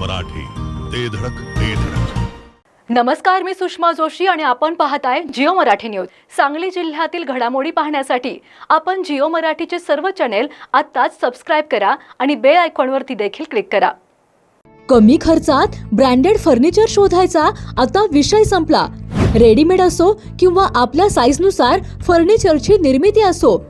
मराठी. ते धडक ते धडक. नमस्कार मी सुषमा जोशी आणि आपण पाहताय जिओ मराठी न्यूज. सांगली जिल्ह्यातील घडामोडी पाहण्यासाठी आपण जिओ मराठीचे सर्व चॅनेल आत्ताच सबस्क्राईब करा आणि बेल आयकॉनवरती देखील क्लिक करा. कमी खर्चात ब्रँडेड फर्निचर शोधायचा आता विषय संपला. रेडीमेड असो किंवा आपल्या साईजनुसार फर्निचरची निर्मिती असो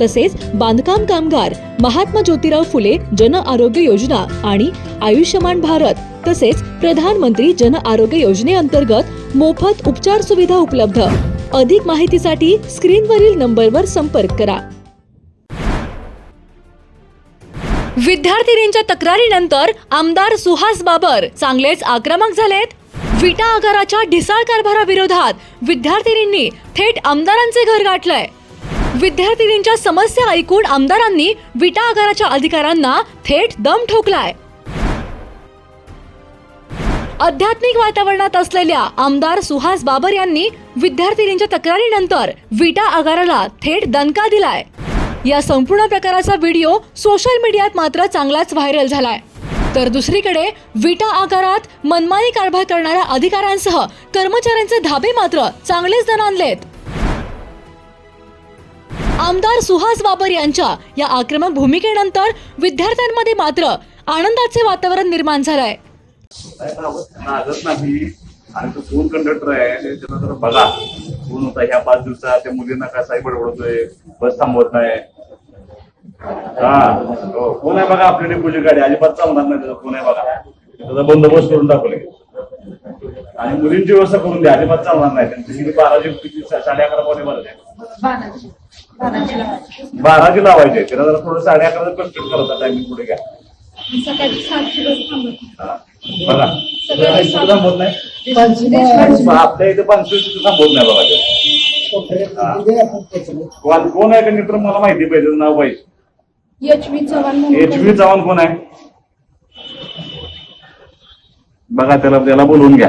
तसेच बांधकाम कामगार महात्मा ज्योतिराव फुले जन आरोग्य योजना आणि आयुष्यमान भारत तसेच प्रधानमंत्री जन आरोग्य योजनेअंतर्गत मोफत उपचार सुविधा उपलब्ध. अधिक माहितीसाठी स्क्रीनवरील नंबरवर संपर्क करा. विद्यार्थिनींच्या तक्रारीनंतर आमदार सुहास बाबर चांगलेच आक्रमक झालेत. विटा आगाराच्या ढिसाळ कारभाराविरोधात विद्यार्थिनींनी थेट आमदारांचे घर गाठलंय. विद्यार्थिनींच्या समस्या ऐकून आमदारांनी विटा आगाराच्या अधिकाऱ्यांना थेट दम ठोकलाय. आध्यात्मिक वातावरणात असलेल्या आमदार सुहास बाबर यांनी विद्यार्थिनींच्या तक्रारीनंतर विटा आगाराला थेट दणका दिलाय. या संपूर्ण प्रकाराचा व्हिडिओ सोशल मीडियात मात्र चांगलाच व्हायरल झालाय. तर दुसरीकडे विटा आगारात मनमानी कारभार करणाऱ्या अधिकाऱ्यांसह कर्मचाऱ्यांचे धाबे मात्र चांगलेच जण आणलेत. आमदार सुहास बाबर यांच्या या आक्रमक भूमिकेनंतर विद्यार्थ्यांमध्ये मात्र आनंदाचे वातावरण निर्माण झालंय. आणि तो फोन कंडक्टर आहे जरा बघा. फोन होता ह्या पाच दिवसात? त्या मुलींना कसाही बडबडतोय? बस थांबवत नाही. हा फोन आहे बघा आपली डेपोची गाडी? अजिबात चालणार नाही त्याचा. फोन आहे बघा? त्याचा बंदोबस्त करून दाखवले. आणि मुलींची व्यवस्था करून द्या. अजिबात चालणार नाही. त्यांची किती साडे अकरा पावणे भरते बाराची लावायचे. त्याला जरा थोडं साडे अकरा कन्स्ट्रक्ट करायचा टायमिंग पुढे घ्या. थांबत नाही. आपल्या इथे पंचवीस थांबवत नाही बघा ते. कोण कोण आहे का मित्र? मला माहिती पाहिजे नाव पाहिजे एच व्ही चव्हाण कोण आहे? बघा त्याला त्याला बोलवून घ्या.